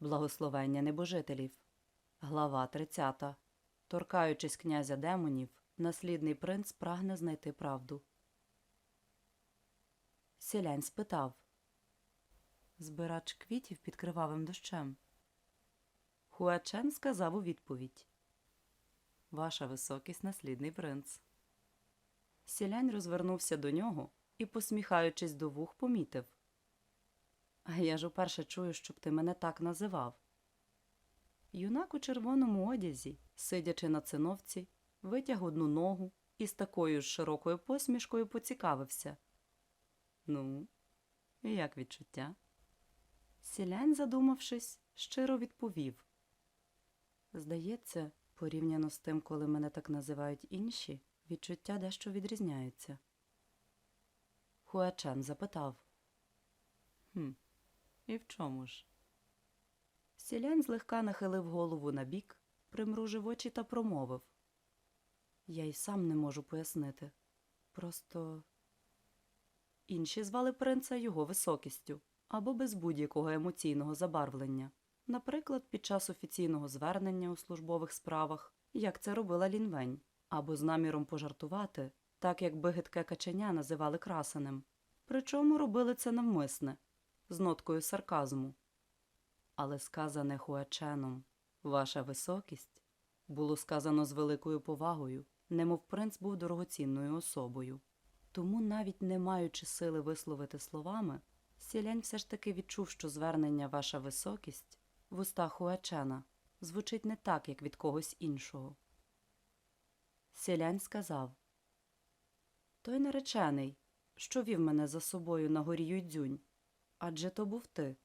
Благословення небожителів. Глава 30. Торкаючись князя демонів, наслідний принц прагне знайти правду. Сілянь спитав. Збирач квітів під кривавим дощем. Хуачен сказав у відповідь. Ваша високість наслідний принц. Сілянь розвернувся до нього і, посміхаючись до вух, помітив. А я ж уперше чую, щоб ти мене так називав. Юнак у червоному одязі, сидячи на циновці, витяг одну ногу і з такою ж широкою посмішкою поцікавився. Ну, як відчуття? Сілянь, задумавшись, щиро відповів. Здається, порівняно з тим, коли мене так називають інші, відчуття дещо відрізняються. Хуачен запитав. Хм, і в чому ж? Сілянь злегка нахилив голову на бік, примружив очі та промовив. Я й сам не можу пояснити. Просто інші звали принца його високістю або без будь-якого емоційного забарвлення, наприклад, під час офіційного звернення у службових справах, як це робила Лінвень, або з наміром пожартувати, так як бигитке каченя називали красенем. Причому робили це навмисне, з ноткою сарказму. Але сказане Хуаченом Ваша високість було сказано з великою повагою, немов принц був дорогоцінною особою. Тому, навіть не маючи сили висловити словами, Сілянь все ж таки відчув, що звернення Ваша високість в устах Хуачена звучить не так, як від когось іншого. Сілянь сказав Той наречений, що вів мене за собою на горі Юйдзюнь, адже то був ти.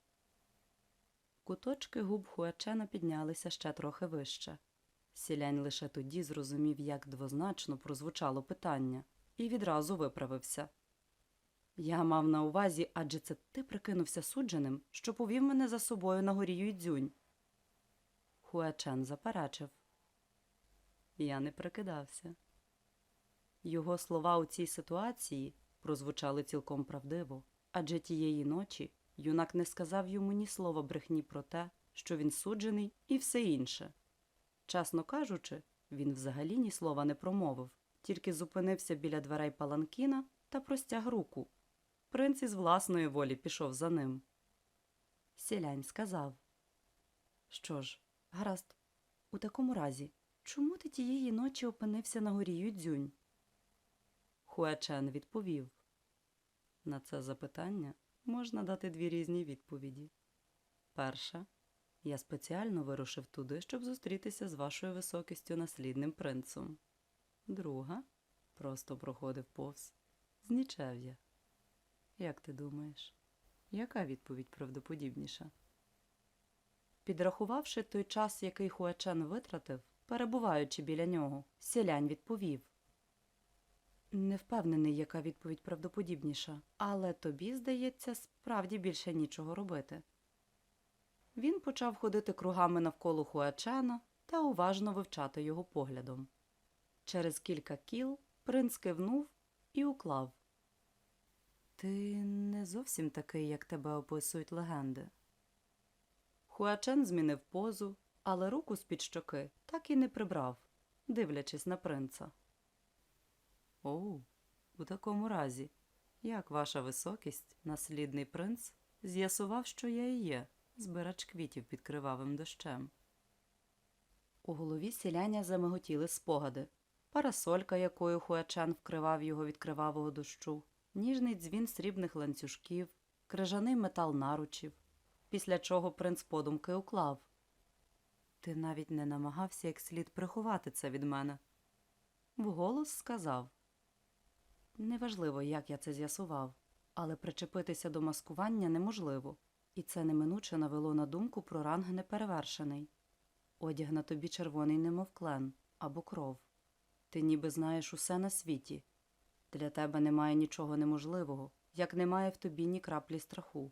Куточки губ Хуачена піднялися ще трохи вище. Сілянь лише тоді зрозумів, як двозначно прозвучало питання, і відразу виправився. Я мав на увазі, адже це ти прикинувся судженим, що повів мене за собою на горі Юйдзюнь. Хуачен заперечив. Я не прикидався. Його слова у цій ситуації прозвучали цілком правдиво, адже тієї ночі юнак не сказав йому ні слова брехні про те, що він суджений, і все інше. Чесно кажучи, він взагалі ні слова не промовив, тільки зупинився біля дверей паланкіна та простяг руку. Принц із власної волі пішов за ним. Сілянь сказав Що ж, гаразд, у такому разі, чому ти тієї ночі опинився на горі Юдзюнь? Хуачен відповів На це запитання можна дати дві різні відповіді. Перша я спеціально вирушив туди, щоб зустрітися з вашою високістю наслідним принцем. Друга просто проходив повз з нічев'я. Як ти думаєш, яка відповідь правдоподібніша? Підрахувавши той час, який Хуачен витратив, перебуваючи біля нього, сілянь відповів. Не впевнений, яка відповідь правдоподібніша, але тобі, здається, справді більше нічого робити. Він почав ходити кругами навколо Хуачена та уважно вивчати його поглядом. Через кілька кіл принц кивнув і уклав. Ти не зовсім такий, як тебе описують легенди. Хуачен змінив позу, але руку з-під щоки так і не прибрав, дивлячись на принца. Оу, у такому разі, як ваша високість, наслідний принц, з'ясував, що я і є, збирач квітів під кривавим дощем. У голові сіляня замиготіли спогади, парасолька, якою Хуачан вкривав його від кривавого дощу, ніжний дзвін срібних ланцюжків, крижаний метал наручів, після чого принц подумки уклав. Ти навіть не намагався як слід приховати це від мене. Вголос сказав. Неважливо, як я це з'ясував, але причепитися до маскування неможливо, і це неминуче навело на думку про ранг неперевершений. Одяг на тобі червоний, немов клен або кров. Ти ніби знаєш усе на світі. Для тебе немає нічого неможливого, як немає в тобі ні краплі страху.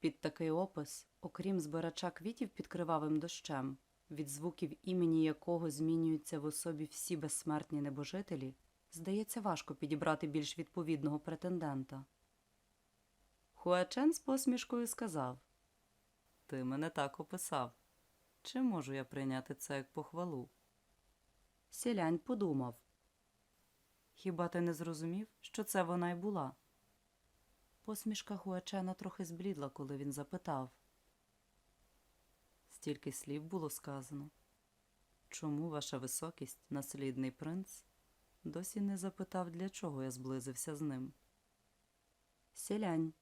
Під такий опис, окрім збирача квітів під кривавим дощем, від звуків імені якого змінюються в особі всі безсмертні небожителі, здається, важко підібрати більш відповідного претендента. Хуачен з посмішкою сказав Ти мене так описав. Чи можу я прийняти це як похвалу? Сілянь подумав. Хіба ти не зрозумів, що це вона й була? Посмішка Хуачена трохи зблідла, коли він запитав. Стільки слів було сказано. Чому ваша високість, наслідний принц, досі не запитав, для чого я зблизився з ним? Сілянь,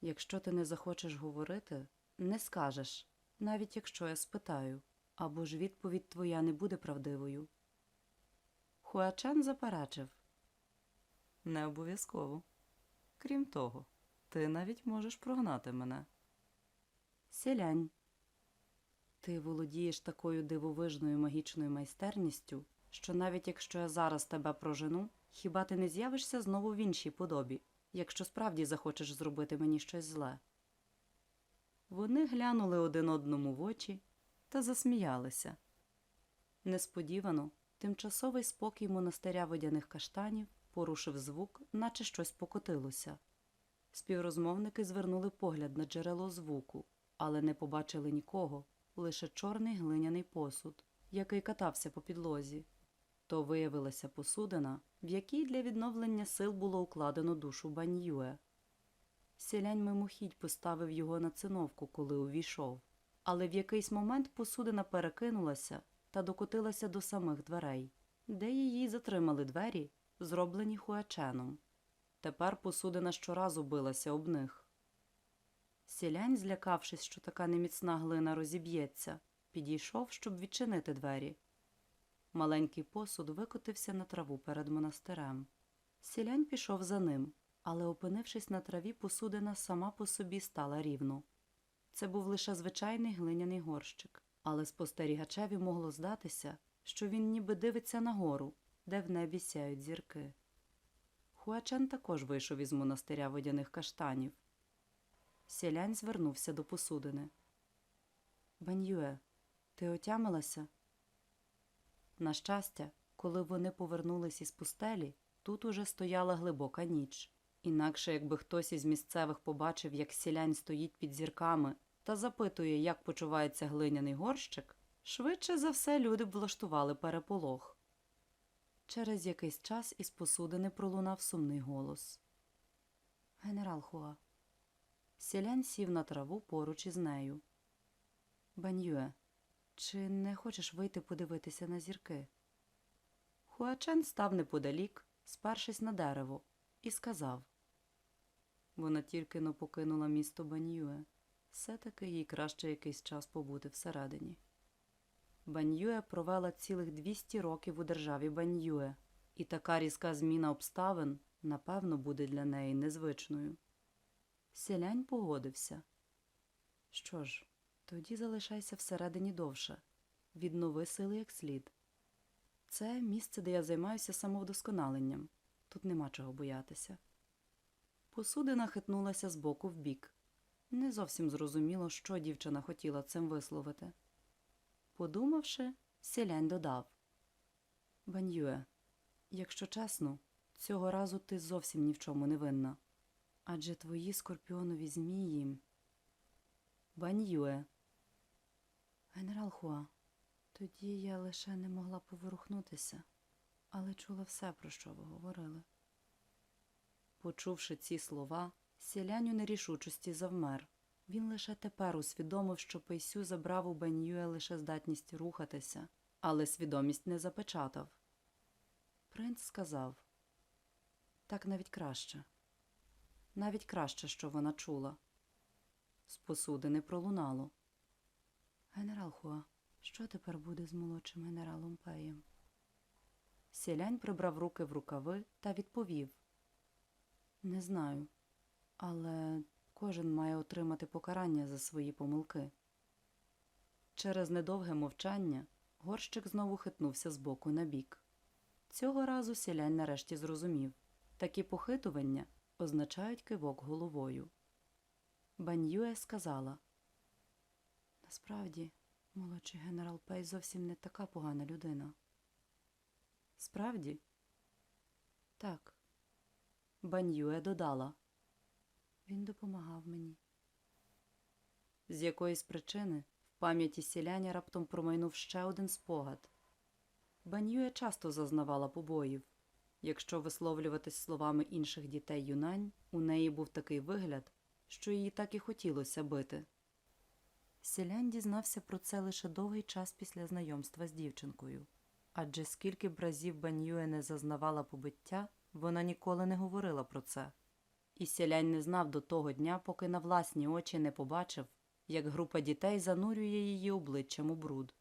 якщо ти не захочеш говорити, не скажеш, навіть якщо я спитаю, або ж відповідь твоя не буде правдивою. Хуачен заперечив. Не обов'язково. Крім того, ти навіть можеш прогнати мене. Сілянь. Ти володієш такою дивовижною магічною майстерністю, що навіть якщо я зараз тебе прожену, хіба ти не з'явишся знову в іншій подобі, якщо справді захочеш зробити мені щось зле? Вони глянули один одному в очі та засміялися. Несподівано тимчасовий спокій монастиря водяних каштанів порушив звук, наче щось покотилося. Співрозмовники звернули погляд на джерело звуку, але не побачили нікого, лише чорний глиняний посуд, який катався по підлозі. То виявилася посудина, в якій для відновлення сил було укладено душу Баньюе. Сілянь мимохідь поставив його на циновку, коли увійшов, але в якийсь момент посудина перекинулася та докотилася до самих дверей, де її затримали двері, зроблені хуаченом. Тепер посудина щоразу билася об них. Сілянь, злякавшись, що така неміцна глина розіб'ється, підійшов, щоб відчинити двері. Маленький посуд викотився на траву перед монастирем. Сілянь пішов за ним, але, опинившись на траві, посудина сама по собі стала рівно. Це був лише звичайний глиняний горщик, але спостерігачеві могло здатися, що він ніби дивиться нагору, де в небі сяють зірки. Хуачен також вийшов із монастиря водяних каштанів. Сілянь звернувся до посудини. Баньюе, ти отямилася? На щастя, коли вони повернулись із пустелі, тут уже стояла глибока ніч. Інакше, якби хтось із місцевих побачив, як сілянь стоїть під зірками та запитує, як почувається глиняний горщик, швидше за все люди б влаштували переполох. Через якийсь час із посудини пролунав сумний голос. Генерал Хуа. Сілянь сів на траву поруч із нею. Баньюе, чи не хочеш вийти подивитися на зірки? Хуачен став неподалік, спершись на дерево, і сказав Вона тільки но покинула місто Баньюе. Все-таки їй краще якийсь час побути всередині. Баньюе провела цілих 200 років у державі Баньюе, і така різка зміна обставин, напевно, буде для неї незвичною. Сілянь погодився. Що ж, тоді залишайся всередині довше, віднови сили як слід. Це місце, де я займаюся самовдосконаленням. Тут нема чого боятися. Посудина хитнулася з боку в бік. Не зовсім зрозуміло, що дівчина хотіла цим висловити. Подумавши, сілянь додав Баньюе, якщо чесно, цього разу ти зовсім ні в чому не винна. Адже твої скорпіонові змії. Баньюе. Генерал Хуа, тоді я лише не могла поворухнутися, але чула все, про що ви говорили. Почувши ці слова, сілянь у нерішучості завмер. Він лише тепер усвідомив, що Пейсю забрав у Бенюе лише здатність рухатися, але свідомість не запечатав. Принц сказав так навіть краще. Навіть краще, що вона чула. З посуди не пролунало. Генерал Хуа, що тепер буде з молодшим генералом Пеєм? Сілянь прибрав руки в рукави та відповів Не знаю, але кожен має отримати покарання за свої помилки. Через недовге мовчання горщик знову хитнувся з боку на бік. Цього разу сілянь нарешті зрозумів такі похитування означають кивок головою. Баньюе сказала Насправді, молодший генерал Пей зовсім не така погана людина. Справді? Так. Баньюе додала. Він допомагав мені. З якоїсь причини в пам'яті сіляня раптом промайнув ще один спогад. Банює часто зазнавала побоїв. Якщо висловлюватись словами інших дітей юнань, у неї був такий вигляд, що їй так і хотілося бити. Сілянь дізнався про це лише довгий час після знайомства з дівчинкою. Адже скільки б разів Банює не зазнавала побиття, вона ніколи не говорила про це. І сілянь не знав до того дня, поки на власні очі не побачив, як група дітей занурює її обличчям у бруд.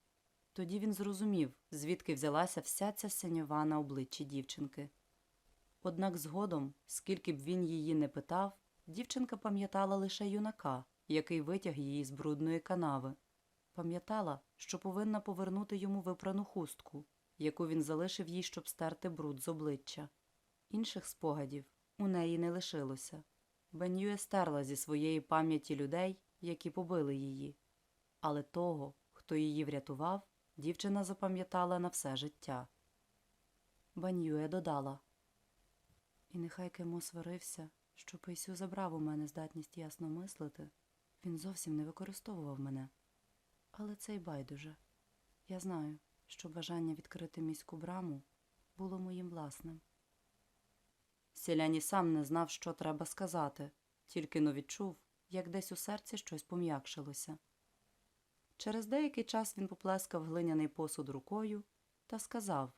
Тоді він зрозумів, звідки взялася вся ця синьова на обличчі дівчинки. Однак згодом, скільки б він її не питав, дівчинка пам'ятала лише юнака, який витяг її з брудної канави. Пам'ятала, що повинна повернути йому випрану хустку, яку він залишив їй, щоб стерти бруд з обличчя. Інших спогадів у неї не лишилося. Бенює стерла зі своєї пам'яті людей, які побили її. Але того, хто її врятував, дівчина запам'ятала на все життя. Банює додала. І нехай Кемо сварився, що Пейсю забрав у мене здатність ясно мислити, він зовсім не використовував мене. Але це й байдуже. Я знаю, що бажання відкрити міську браму було моїм власним. Селяні сам не знав, що треба сказати, тільки но відчув, як десь у серці щось пом'якшилося. Через деякий час він поплескав глиняний посуд рукою та сказав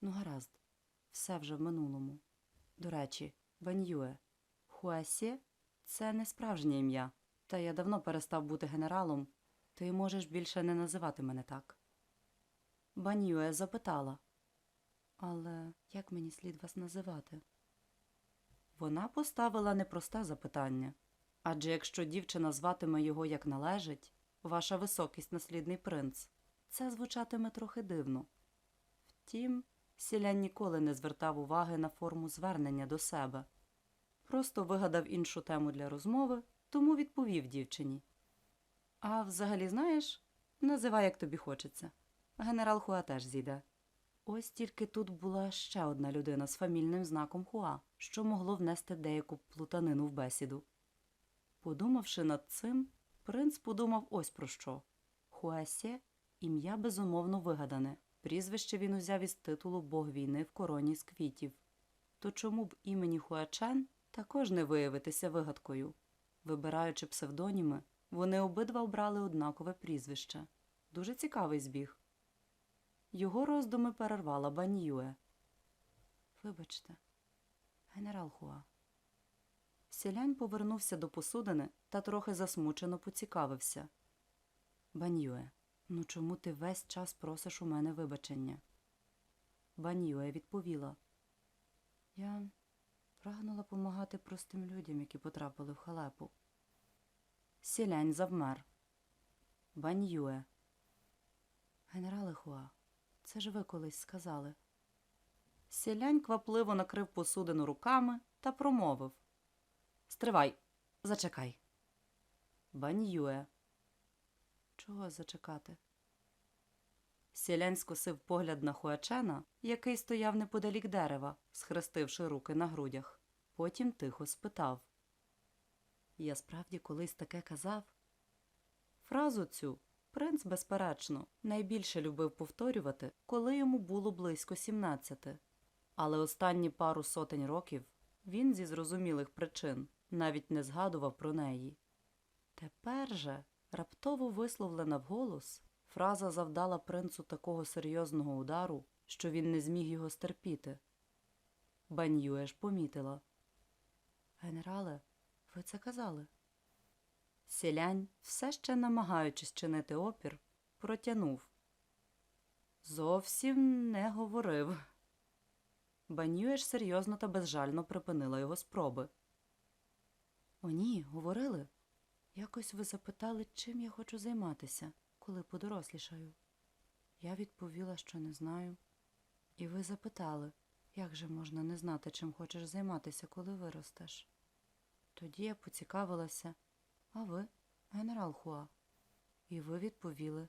Ну, гаразд, все вже в минулому. До речі, Баньюе, Хуасє – це не справжнє ім'я, та я давно перестав бути генералом, ти можеш більше не називати мене так. Баньюе запитала Але як мені слід вас називати? Вона поставила непросте запитання. Адже якщо дівчина зватиме його як належить, ваша високість наслідний принц, це звучатиме трохи дивно. Втім, сілян ніколи не звертав уваги на форму звернення до себе. Просто вигадав іншу тему для розмови, тому відповів дівчині. А взагалі, знаєш, називай, як тобі хочеться. Генерал Хуа теж зійде. Ось тільки тут була ще одна людина з фамільним знаком Хуа, що могло внести деяку плутанину в бесіду. Подумавши над цим, принц подумав ось про що. Хуасє – ім'я безумовно вигадане. Прізвище він узяв із титулу Бог війни в короні з квітів. То чому б імені Хуачен також не виявитися вигадкою? Вибираючи псевдоніми, вони обидва обрали однакове прізвище. Дуже цікавий збіг. Його роздуми перервала Баньюе. Вибачте, генерал Хуа. Сілянь повернувся до посудини та трохи засмучено поцікавився. Баньюе, ну чому ти весь час просиш у мене вибачення? Баньюе відповіла. Я прагнула помагати простим людям, які потрапили в халепу. Сілянь завмер. Баньюе. Генерале Хуа, це ж ви колись сказали. Сілянь квапливо накрив посудину руками та промовив. Стривай, зачекай. Баньюе. Чого зачекати? Сілянь скосив погляд на Хуачена, який стояв неподалік дерева, схрестивши руки на грудях. Потім тихо спитав. Я справді колись таке казав. Фразу цю принц, безперечно, найбільше любив повторювати, коли йому було близько сімнадцяти. Але останні пару сотень років він зі зрозумілих причин навіть не згадував про неї. Тепер же, раптово висловлена вголос, фраза завдала принцу такого серйозного удару, що він не зміг його стерпіти. Баньюе ж помітила. Генерале, ви це казали? Сілянь, все ще намагаючись чинити опір, протянув. Зовсім не говорив. Банюєш серйозно та безжально припинила його спроби. О, ні, говорили. Якось ви запитали, чим я хочу займатися, коли подорослішаю. Я відповіла, що не знаю. І ви запитали, як же можна не знати, чим хочеш займатися, коли виростеш. Тоді я поцікавилася, а ви, генерал Хуа. І ви відповіли,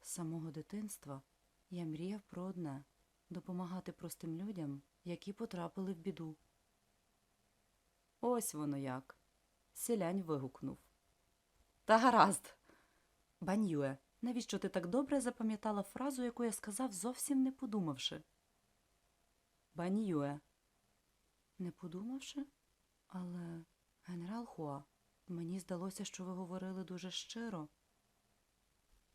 з самого дитинства я мріяв про одне допомагати простим людям, які потрапили в біду. Ось воно як. Сілянь вигукнув. Та гаразд. Баньюе, навіщо ти так добре запам'ятала фразу, яку я сказав, зовсім не подумавши? Баньюе. Не подумавши? Але, генерал Хуа, мені здалося, що ви говорили дуже щиро.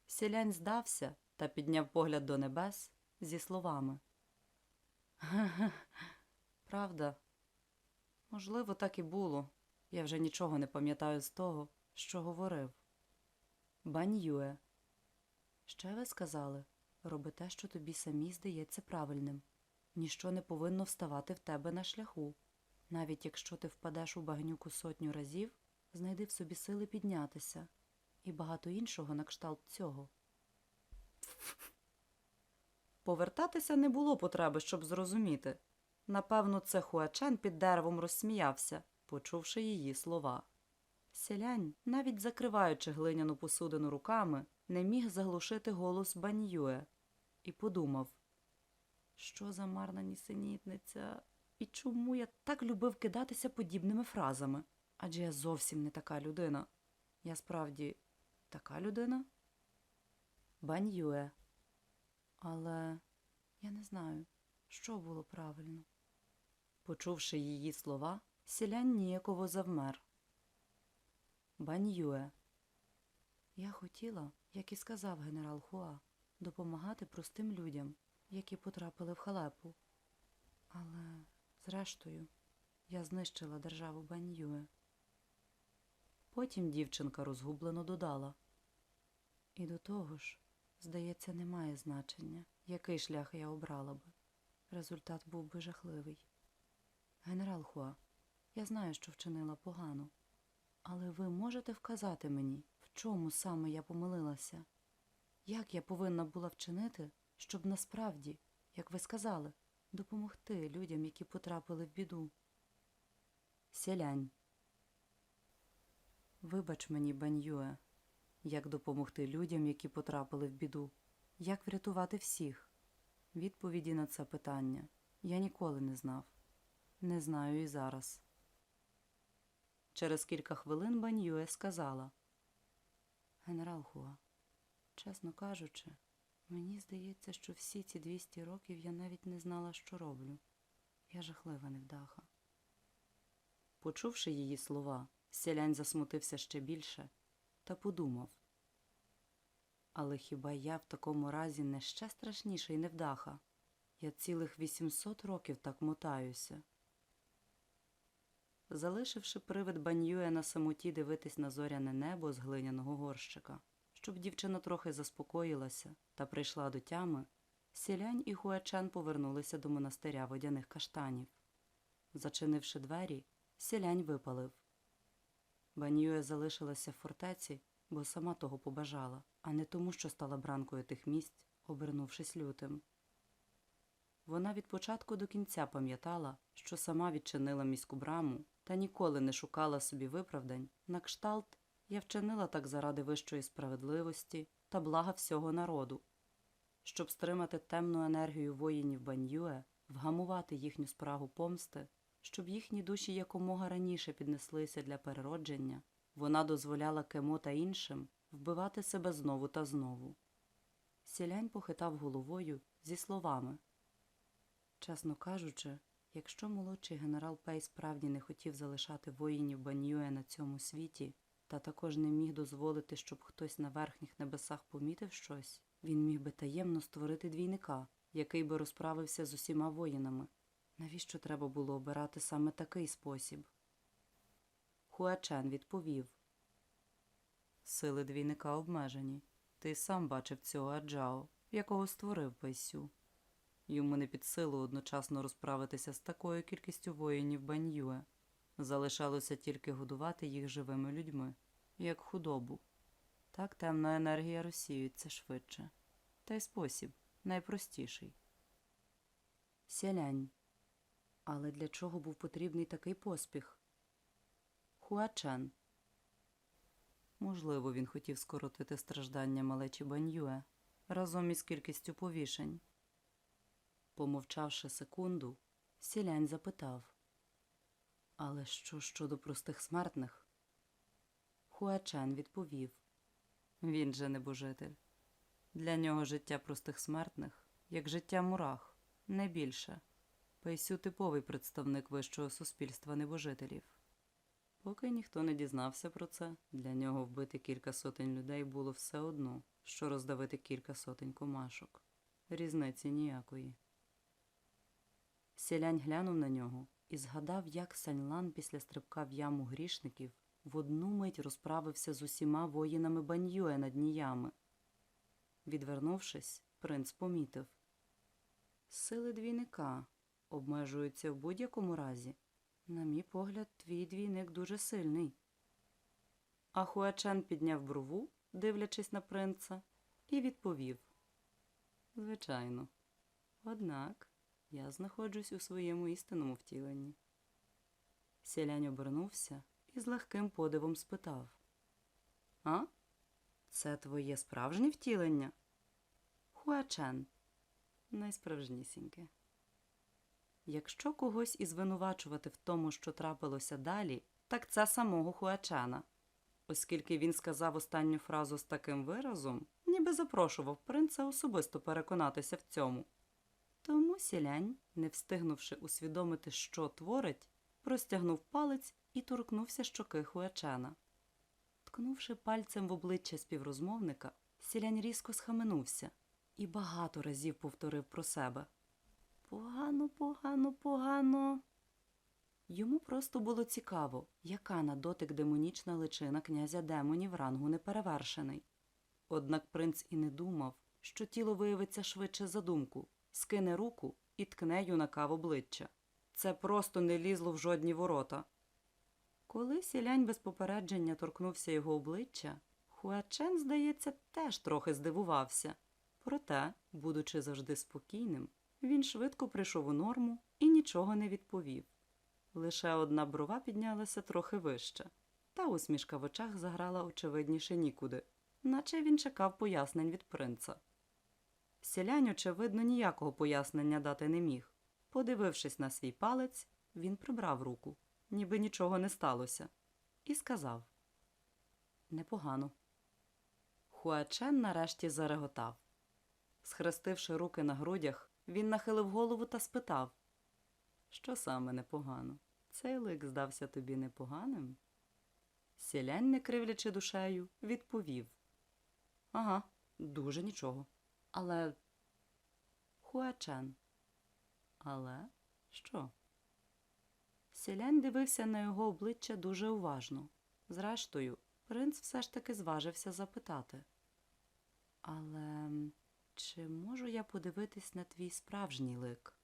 Сілянь здався та підняв погляд до небес зі словами. «Ге-ге, Правда, можливо, так і було. Я вже нічого не пам'ятаю з того, що говорив. Баньюе. Ще ви сказали, роби те, що тобі самі здається правильним. Ніщо не повинно вставати в тебе на шляху. Навіть якщо ти впадеш у багнюку сотню разів, знайди в собі сили піднятися і багато іншого на кшталт цього. Повертатися не було потреби, щоб зрозуміти. Напевно, це Хуачен під деревом розсміявся, почувши її слова. Селянь, навіть закриваючи глиняну посудину руками, не міг заглушити голос Баньюе і подумав, що за марна нісенітниця, і чому я так любив кидатися подібними фразами? Адже я зовсім не така людина. Я справді така людина? Баньюе. Але я не знаю, що було правильно. Почувши її слова, сілянь ніяково завмер. Баньюе. Я хотіла, як і сказав генерал Хуа, допомагати простим людям, які потрапили в халепу. Але, зрештою, я знищила державу Баньюе. Потім дівчинка розгублено додала. І до того ж, здається, немає значення, який шлях я обрала би. Результат був би жахливий. Генерал Хуа, я знаю, що вчинила погано, але ви можете вказати мені, в чому саме я помилилася? Як я повинна була вчинити, щоб насправді, як ви сказали, допомогти людям, які потрапили в біду? Сілянь. Вибач мені, Баньюе, як допомогти людям, які потрапили в біду, як врятувати всіх? Відповіді на це питання я ніколи не знав. Не знаю і зараз. Через кілька хвилин Баньюе сказала Генерал Хуа, чесно кажучи, мені здається, що всі ці 200 років я навіть не знала, що роблю. Я жахлива невдаха. Почувши її слова, селянь засмутився ще більше та подумав. Але хіба я в такому разі не ще страшніший невдаха? Я цілих 800 років так мотаюся. Залишивши привид баньюя на самоті дивитись на зоряне небо з глиняного горщика, щоб дівчина трохи заспокоїлася та прийшла до тями, сілянь і Хуачен повернулися до монастиря водяних каштанів. Зачинивши двері, сілянь випалив. Баньюе залишилася в фортеці, бо сама того побажала, а не тому, що стала бранкою тих місць, обернувшись лютим. Вона від початку до кінця пам'ятала, що сама відчинила міську браму та ніколи не шукала собі виправдань на кшталт я вчинила так заради вищої справедливості та блага всього народу. Щоб стримати темну енергію воїнів Баньюе, вгамувати їхню спрагу помсти, щоб їхні душі якомога раніше піднеслися для переродження, вона дозволяла Кемо та іншим вбивати себе знову та знову. Сілянь похитав головою зі словами Чесно кажучи, якщо молодший генерал Пей справді не хотів залишати воїнів Баньюе на цьому світі, та також не міг дозволити, щоб хтось на верхніх небесах помітив щось, він міг би таємно створити двійника, який би розправився з усіма воїнами. Навіщо треба було обирати саме такий спосіб? Хуачен відповів Сили двійника обмежені. Ти сам бачив цього Аджао, якого створив Пейсю. Йому не під силу одночасно розправитися з такою кількістю воїнів Баньюе. Залишалося тільки годувати їх живими людьми, як худобу. Так темна енергія розсіюється швидше. Та й спосіб найпростіший. Сялянь. Але для чого був потрібний такий поспіх? Хуачен. Можливо, він хотів скоротити страждання малечі Баньюе разом із кількістю повішень. Помовчавши секунду, сілянь запитав Але що щодо простих смертних? Хуачен відповів. Він же небожитель. Для нього життя простих смертних, як життя мурах, не більше. Пейсю типовий представник вищого суспільства небожителів. Поки ніхто не дізнався про це, для нього вбити кілька сотень людей було все одно, що роздавити кілька сотень комашок. Різниці ніякої. Сілянь глянув на нього і згадав, як Саньлан після стрибка в яму грішників в одну мить розправився з усіма воїнами Баньюе над ніями. Відвернувшись, принц помітив. Сили двійника обмежуються в будь-якому разі. На мій погляд, твій двійник дуже сильний. А Хуачен підняв брову, дивлячись на принца, і відповів. Звичайно. Однак я знаходжусь у своєму істинному втіленні. Сілянь обернувся і з легким подивом спитав. А? Це твоє справжнє втілення? Хуачен. Найсправжнісіньке. Якщо когось і звинувачувати в тому, що трапилося далі, так це самого Хуачена. Оскільки він сказав останню фразу з таким виразом, ніби запрошував принца особисто переконатися в цьому. Тому сілянь, не встигнувши усвідомити, що творить, простягнув палець і торкнувся щоки Хуачена. Ткнувши пальцем в обличчя співрозмовника, сілянь різко схаменувся і багато разів повторив про себе. Погано, погано, погано. Йому просто було цікаво, яка на дотик демонічна личина князя демонів рангу неперевершений. Однак принц і не думав, що тіло виявиться швидше за думку, скине руку і ткне юнака в обличчя. Це просто не лізло в жодні ворота. Коли сілянь без попередження торкнувся його обличчя, Хуачен, здається, теж трохи здивувався. Проте, будучи завжди спокійним, він швидко прийшов у норму і нічого не відповів. Лише одна брова піднялася трохи вище, та усмішка в очах заграла очевидніше нікуди, наче він чекав пояснень від принца. Сілянь, очевидно, ніякого пояснення дати не міг. Подивившись на свій палець, він прибрав руку, ніби нічого не сталося, і сказав Непогано. Хуачен нарешті зареготав. Схрестивши руки на грудях, він нахилив голову та спитав Що саме непогано? Цей лик здався тобі непоганим? Сілянь, не кривлячи душею, відповів Ага, дуже нічого. Але. Хуачен. Але що? Сілянь дивився на його обличчя дуже уважно. Зрештою, принц все ж таки зважився запитати. Але чи можу я подивитись на твій справжній лик?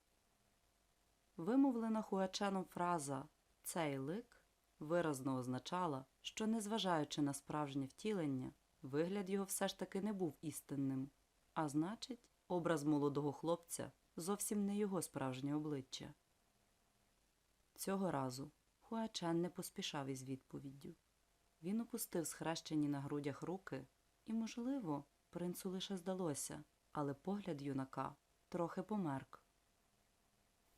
Вимовлена Хуаченом фраза цей лик виразно означала, що, незважаючи на справжнє втілення, вигляд його все ж таки не був істинним, а значить, образ молодого хлопця зовсім не його справжнє обличчя. Цього разу Хуачен не поспішав із відповіддю. Він опустив схрещені на грудях руки, і, можливо, принцу лише здалося, але погляд юнака трохи померк.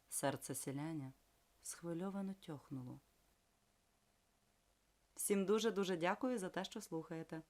Серце селяня схвильовано тьохнуло. Всім дуже-дуже дякую за те, що слухаєте.